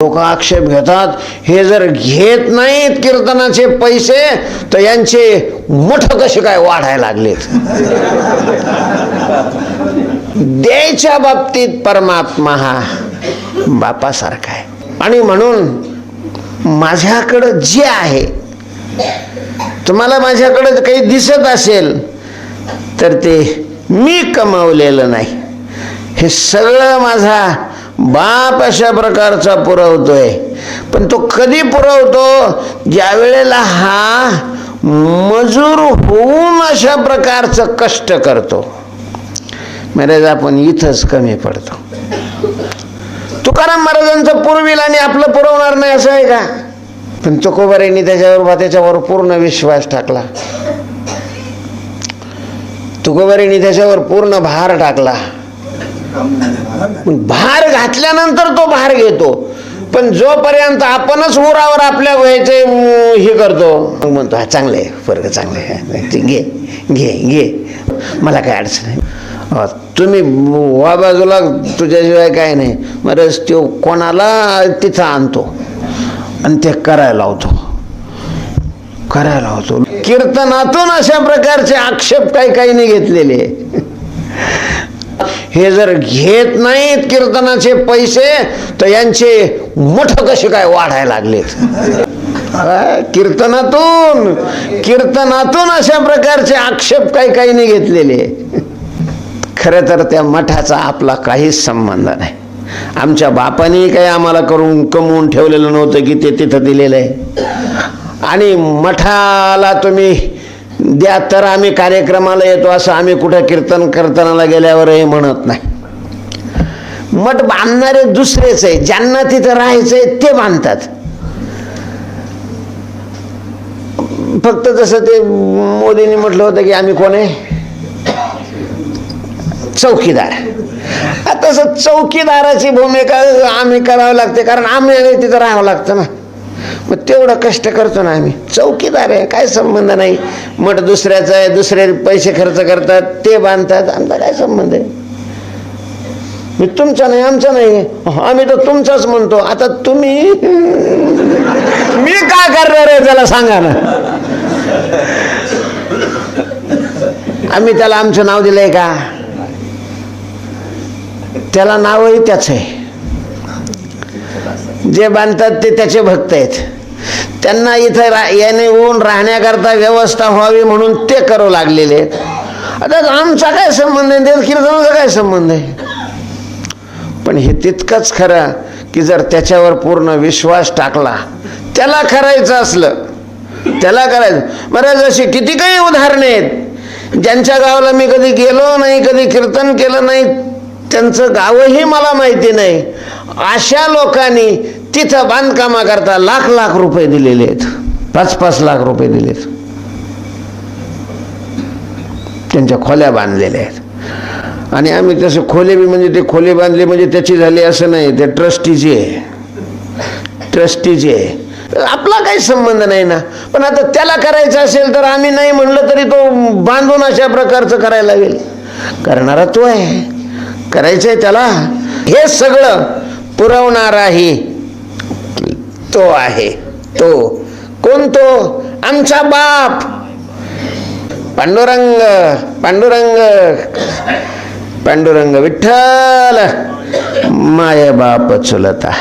लोक आक्षेप घेतात हे जर घेत नाहीत कीर्तनाचे पैसे तर यांचे मठ कसे काय वाढायला लागलेत? द्यायच्या बाबतीत परमात्मा हा बापासारखा आहे. आणि म्हणून माझ्याकडं जे आहे तुम्हाला माझ्याकडं काही दिसत असेल तर ते मी कमावलेलं नाही. हे सगळं माझा बाप अशा प्रकारचा पुरवतोय. पण तो कधी पुरवतो? ज्या वेळेला हा मजूर होऊन अशा प्रकारचं कष्ट करतो. महाराज आपण इथंच कमी पडतो. तुकाराम महाराजांचं पुरविल आणि आपलं पुरवणार नाही असं आहे का? पण तुकोबारींनी त्याच्यावर त्याच्यावर पूर्ण विश्वास टाकला. तुकोबारींनी त्याच्यावर पूर्ण भार टाकला. भार घातल्यानंतर तो भार घेतो. पण जोपर्यंत आपणच उरावर आपल्या वयाचे हे करतो मग म्हणतो हा चांगलं आहे फरक चांगलं आहे. ते घे घे घे. मला काय अडचण नाही. तुम्ही वा बाजूला तुझ्याशिवाय काय नाही. बरंच तो कोणाला तिथं आणतो आणि ते करायला लावतो. करायला लावतो. कीर्तनातून अशा प्रकारचे आक्षेप काही काही नाही घेतलेले. हे जर घेत नाहीत कीर्तनाचे पैसे तर यांचे मठ कसे काय वाढायला लागलेत? कीर्तनातून कीर्तनातून अशा प्रकारचे आक्षेप काही काही नाही घेतलेले. खरं तर त्या मठाचा आपला काहीच संबंध नाही. आमच्या बापाने काही आम्हाला करून कमवून ठेवलेलं नव्हतं की ते तिथं दिलेलं आहे. आणि मठाला तुम्ही द्या तर आम्ही कार्यक्रमाला येतो असं आम्ही कुठं कीर्तन कीर्तनाला गेल्यावरही म्हणत नाही. मठ बांधणारे दुसरेच आहे ज्यांना तिथं राहायचंय ते बांधतात. फक्त जसं ते मोदींनी म्हटलं होतं की आम्ही कोण आहे? चौकीदार. आता तसं चौकीदाराची भूमिका आम्ही करावी लागते कारण आम्ही तिथं राहावं लागतं ना. मग तेवढं कष्ट करतो ना आम्ही. चौकीदार आहे काय संबंध नाही. मठ दुसऱ्याचा आहे दुसरे पैसे खर्च करतात ते बांधतात आमचा काय संबंध आहे? मी तुमचा नाही आमचा नाही. आम्ही तर तुमचाच म्हणतो. आता तुम्ही मी काय करणार आहे त्याला सांगा ना आम्ही त्याला आमचं नाव दिलंय का? त्याला नावही त्याच आहे. जे बांधतात ते त्याचे भक्त आहेत. त्यांना इथं रा याने ऊन राहण्याकरता व्यवस्था व्हावी म्हणून ते करू लागलेले आहेत. आता आमचा काय संबंध आहे? त्या कीर्तनाचा काय संबंध आहे? पण हे तितकंच खरं की जर त्याच्यावर पूर्ण विश्वास टाकला त्याला करायचं असलं त्याला करायचं. बरं जशी किती काही उदाहरणे आहेत. ज्यांच्या गावाला मी कधी गेलो नाही कधी कीर्तन केलं नाही त्यांचं गावही मला माहिती नाही. अशा लोकांनी तिथं बांधकामाकरता लाख लाख रुपये दिलेले आहेत. पाच पाच लाख रुपये दिलेत. त्यांच्या खोल्या बांधलेल्या आहेत. आणि आम्ही तसं खोले बी म्हणजे ते खोले बांधले म्हणजे त्याची झाली असं नाही ते ट्रस्टीची आहे. ट्रस्टीची आहे. आपला काही संबंध नाही ना. पण आता त्याला करायचं असेल तर आम्ही नाही म्हणलं तरी तो बांधून अशा प्रकारचं करायला लागेल. करणारा तो आहे. करायचं आहे त्याला. हे सगळं पुरवणाराही तो आहे. तो. कोण तो? आमचा बाप. पांडुरंग पांडुरंग पांडुरंग विठ्ठल. माय बाप चुलता.